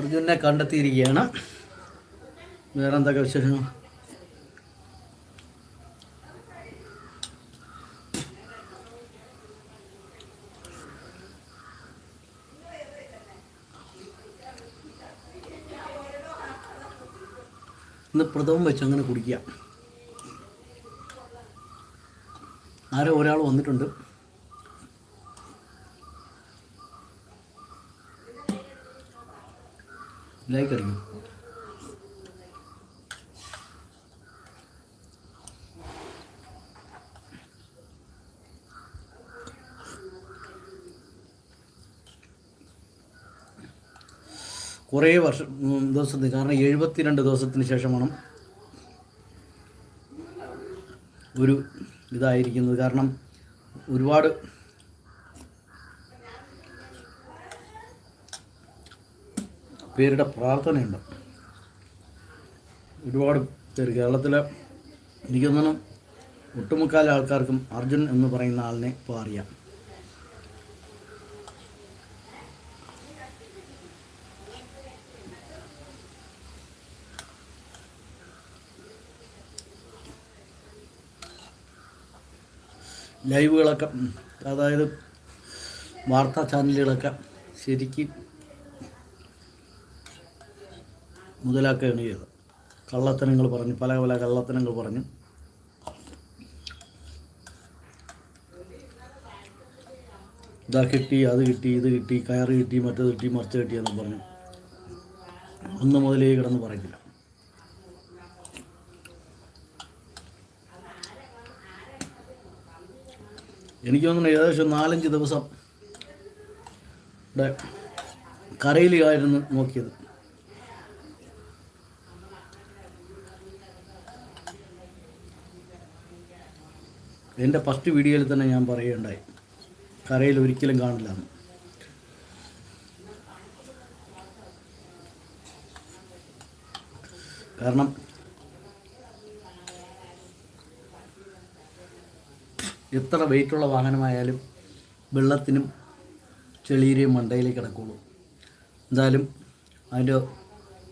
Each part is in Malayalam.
അർജുനെ കണ്ടെത്തിയിരിക്കുകയാണ്. വേറെ എന്തൊക്കെ വിശേഷങ്ങൾ? ഇന്ന് പ്രഥമം വെച്ച് അങ്ങനെ കുടിക്കുക. ആരോ ഒരാൾ വന്നിട്ടുണ്ട്. ലൈക്ക് അടിക്കും. കുറേ വർഷം ദിവസത്തിന് കാരണം എഴുപത്തിരണ്ട് ദിവസത്തിന് ശേഷമാണ് ഒരു ഇതായിരിക്കുന്നത്. കാരണം ഒരുപാട് പേരുടെ പ്രാർത്ഥനയുണ്ട്. ഒരുപാട് പേര് കേരളത്തിലെ എനിക്ക് തോന്നുന്നു ഒട്ടുമുക്കാൽ ആൾക്കാർക്കും അർജുൻ എന്ന് പറയുന്ന ആളിനെ ഇപ്പോൾ അറിയാം. ലൈവുകളൊക്കെ അതായത് വാർത്താ ചാനലുകളൊക്കെ ശരിക്കും മുതലാക്കുകയാണ് ചെയ്തത്. കള്ളത്തനങ്ങൾ പറഞ്ഞു പല പല കള്ളത്തനങ്ങൾ പറഞ്ഞു. ഇതാ കിട്ടി അത് കിട്ടി ഇത് കിട്ടി കയറ് കിട്ടി മറ്റത് കിട്ടി മറിച്ച് കിട്ടിയെന്ന് പറഞ്ഞു. ഒന്ന് മുതലേ കിടന്ന് പറയില്ല എനിക്ക് തോന്നുന്നു ഏകദേശം നാലഞ്ച് ദിവസം കരയിലായിരുന്നു നോക്കിയത്. എന്റെ ഫസ്റ്റ് വീഡിയോയിൽ തന്നെ ഞാൻ പറയുകയുണ്ടായി. കരയിൽ ഒരിക്കലും കാണില്ല കാരണം എത്ര വെയിറ്റുള്ള വാഹനമായാലും വെള്ളത്തിനും ചെളിയിലെയും മണ്ടയിലേക്ക് കിടക്കുള്ളൂ. എന്തായാലും അതിന്റെ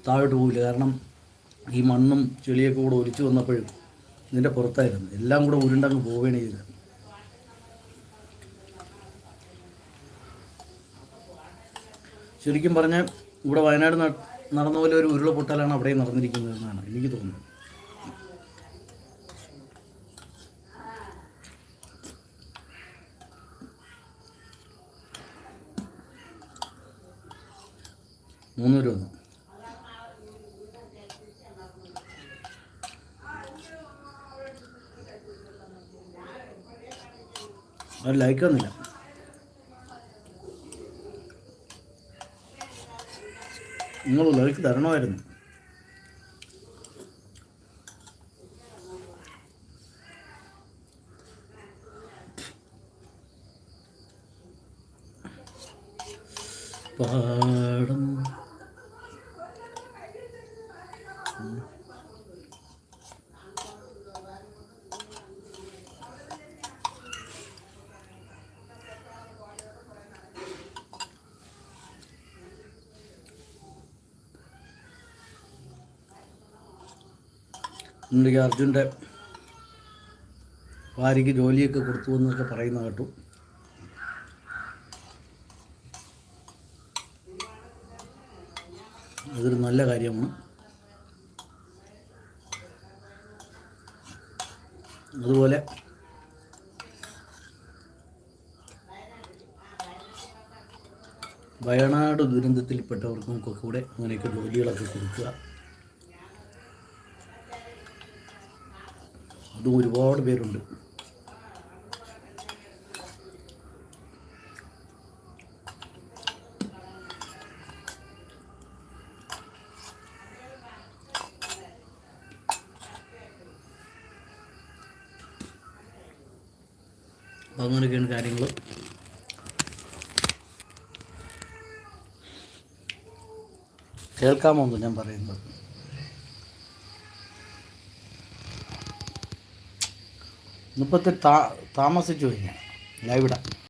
താഴോട്ട് പോകില്ല കാരണം ഈ മണ്ണും ചെളിയൊക്കെ കൂടെ ഒലിച്ചു വന്നപ്പോഴും ഇതിന്റെ പുറത്തായിരുന്നു. എല്ലാം കൂടെ ഉരുണ്ടങ്ങ് പോവുകയാണ് ചെയ്തത്. ശരിക്കും പറഞ്ഞാൽ ഇവിടെ വയനാട് നടന്ന പോലെ ഒരു ഉരുള ഉരുളപൊട്ടലാണ് അവിടെ നടന്നിരിക്കുന്നത് എന്നാണ് എനിക്ക് തോന്നുന്നത്. മൂന്ന് രൂപ വന്നു. അത് ലൈക്ക് വന്നില്ല നിങ്ങൾ ലൈക്ക് തരണമായിരുന്നു. പാടം. ഇന്നലെ അർജുന്റെ ഭാര്യയ്ക്ക് ജോലിയൊക്കെ കൊടുത്തു എന്നൊക്കെ പറയുന്ന കേട്ടു. അതൊരു നല്ല കാര്യമാണ്. അതുപോലെ വയനാട് ദുരന്തത്തിൽപ്പെട്ടവർക്കും ഒക്കെ കൂടെ അങ്ങനെയൊക്കെ ജോലികളൊക്കെ കൊടുക്കുക. അതും ഒരുപാട് പേരുണ്ട്. അങ്ങനെയൊക്കെയാണ് കാര്യങ്ങൾ കേൾക്കാമോ എന്ന് ഞാൻ പറയുന്നത്? ഇന്നിപ്പത്തെ താ താമസിച്ചു കഴിഞ്ഞാൽ ലൈവിടാം